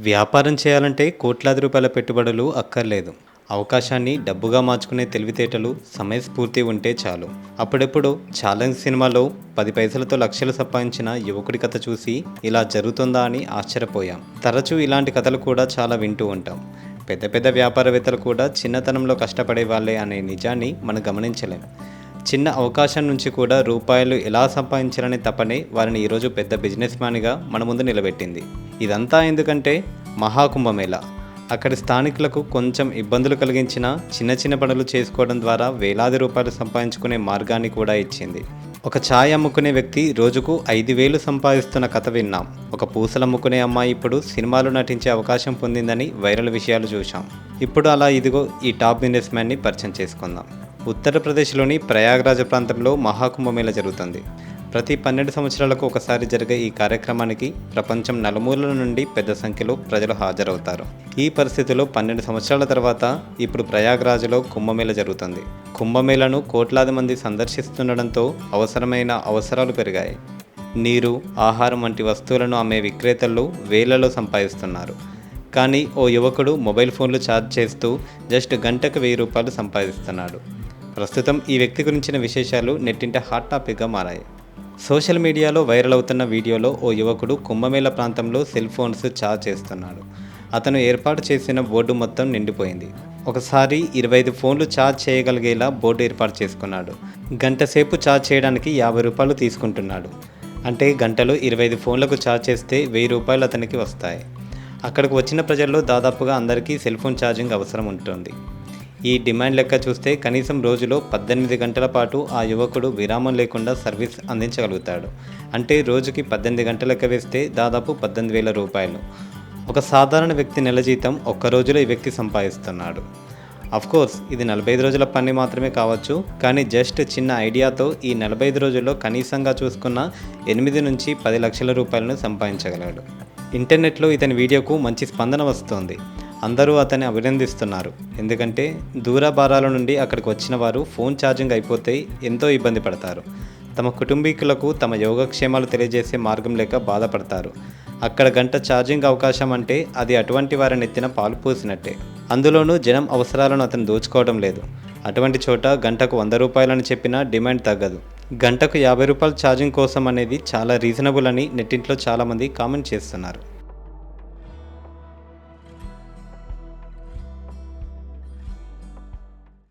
వ్యాపారం చేయాలంటే కోట్లాది రూపాయల పెట్టుబడులు అక్కర్లేదు. అవకాశాన్ని డబ్బుగా మార్చుకునే తెలివితేటలు సమయస్ఫూర్తి ఉంటే చాలు. అప్పుడెప్పుడు ఛాలెంజ్ సినిమాలో పది పైసలతో లక్షలు సంపాదించిన యువకుడి కథ చూసి ఇలా జరుగుతుందా అని ఆశ్చర్యపోయాం. తరచూ ఇలాంటి కథలు కూడా చాలా వింటూ ఉంటాం. పెద్ద పెద్ద వ్యాపారవేత్తలు కూడా చిన్నతనంలో కష్టపడే వాళ్ళే అనే నిజాన్ని మనం గమనించలేం. చిన్న అవకాశం నుంచి కూడా రూపాయలు ఎలా సంపాదించాలనే తపనే వారిని ఈరోజు పెద్ద బిజినెస్ మ్యాన్గా మన ముందు నిలబెట్టింది. ఇదంతా ఎందుకంటే మహాకుంభమేళ. అక్కడి స్థానికులకు కొంచెం ఇబ్బందులు కలిగించిన చిన్న చిన్న పనులు చేసుకోవడం ద్వారా వేలాది రూపాయలు సంపాదించుకునే మార్గాన్ని కూడా ఇచ్చింది. ఒక ఛాయ్ అమ్ముకునే వ్యక్తి రోజుకు ఐదు వేలు సంపాదిస్తున్న కథ విన్నాం. ఒక పూసలు అమ్ముకునే అమ్మాయి ఇప్పుడు సినిమాలు నటించే అవకాశం పొందిందని వైరల్ విషయాలు చూశాం. ఇప్పుడు అలా ఇదిగో ఈ టాప్ బిజినెస్ మ్యాన్ని పరిచయం చేసుకుందాం. ఉత్తరప్రదేశ్లోని ప్రయాగరాజ ప్రాంతంలో మహాకుంభమేళ జరుగుతుంది. ప్రతి పన్నెండు సంవత్సరాలకు ఒకసారి జరిగే ఈ కార్యక్రమానికి ప్రపంచం నలుమూలల నుండి పెద్ద సంఖ్యలో ప్రజలు హాజరవుతారు. ఈ పరిస్థితిలో పన్నెండు సంవత్సరాల తర్వాత ఇప్పుడు ప్రయాగ్రాజ్లో కుంభమేళ జరుగుతుంది. కుంభమేళను కోట్లాది మంది సందర్శిస్తుండడంతో అవసరమైన అవసరాలు పెరిగాయి. నీరు ఆహారం వంటి వస్తువులను అమ్మే విక్రేతలు వేలలో సంపాదిస్తున్నారు. కానీ ఓ యువకుడు మొబైల్ ఫోన్లు ఛార్జ్ చేస్తూ జస్ట్ గంటకు వెయ్యి రూపాయలు సంపాదిస్తున్నాడు. ప్రస్తుతం ఈ వ్యక్తి గురించిన విశేషాలు నెట్టింట హాట్ టాపిక్గా మారాయి. సోషల్ మీడియాలో వైరల్ అవుతున్న వీడియోలో ఓ యువకుడు కుంభమేళ ప్రాంతంలో సెల్ ఫోన్స్ చార్జ్ చేస్తున్నాడు. అతను ఏర్పాటు చేసిన బోర్డు మొత్తం నిండిపోయింది. ఒకసారి ఇరవై ఐదు ఫోన్లు ఛార్జ్ చేయగలిగేలా బోర్డు ఏర్పాటు చేసుకున్నాడు. గంట సేపు ఛార్జ్ చేయడానికి యాభై రూపాయలు తీసుకుంటున్నాడు. అంటే గంటలో ఇరవై ఐదు ఫోన్లకు ఛార్జ్ చేస్తే వెయ్యి రూపాయలు అతనికి వస్తాయి. అక్కడికి వచ్చిన ప్రజల్లో దాదాపుగా అందరికీ సెల్ ఫోన్ ఛార్జింగ్ అవసరం ఉంటుంది. ఈ డిమాండ్ లెక్క చూస్తే కనీసం రోజులో పద్దెనిమిది గంటల పాటు ఆ యువకుడు విరామం లేకుండా సర్వీస్ అందించగలుగుతాడు. అంటే రోజుకి పద్దెనిమిది గంటల లెక్క వేస్తే దాదాపు పద్దెనిమిది వేల రూపాయలు. ఒక సాధారణ వ్యక్తి నెల జీతం ఒక్క రోజులో ఈ వ్యక్తి సంపాదిస్తున్నాడు. కోర్స్ ఇది నలభై ఐదు రోజుల పని మాత్రమే కావచ్చు కానీ జస్ట్ చిన్న ఐడియాతో ఈ నలభై ఐదు రోజుల్లో కనీసంగా చూసుకున్న ఎనిమిది నుంచి పది లక్షల రూపాయలను సంపాదించగలడు. ఇంటర్నెట్లో ఇతని వీడియోకు మంచి స్పందన వస్తోంది. అందరూ అతన్ని అభినందిస్తున్నారు. ఎందుకంటే దూర భారాల నుండి అక్కడికి వచ్చిన వారు ఫోన్ ఛార్జింగ్ అయిపోతే ఎంతో ఇబ్బంది పడతారు. తమ కుటుంబీకులకు తమ యోగక్షేమాలు తెలియజేసే మార్గం లేక బాధపడతారు. అక్కడ గంట ఛార్జింగ్ అవకాశం అంటే అది అటువంటి వారిని ఎత్తిన పాలు పోసినట్టే. అందులోనూ జనం అవసరాలను అతను దోచుకోవడం లేదు. అటువంటి చోట గంటకు వంద రూపాయలని చెప్పినా డిమాండ్ తగ్గదు. గంటకు యాభై రూపాయల ఛార్జింగ్ కోసం అనేది చాలా రీజనబుల్ అని నెట్టింట్లో చాలామంది కామెంట్ చేస్తున్నారు.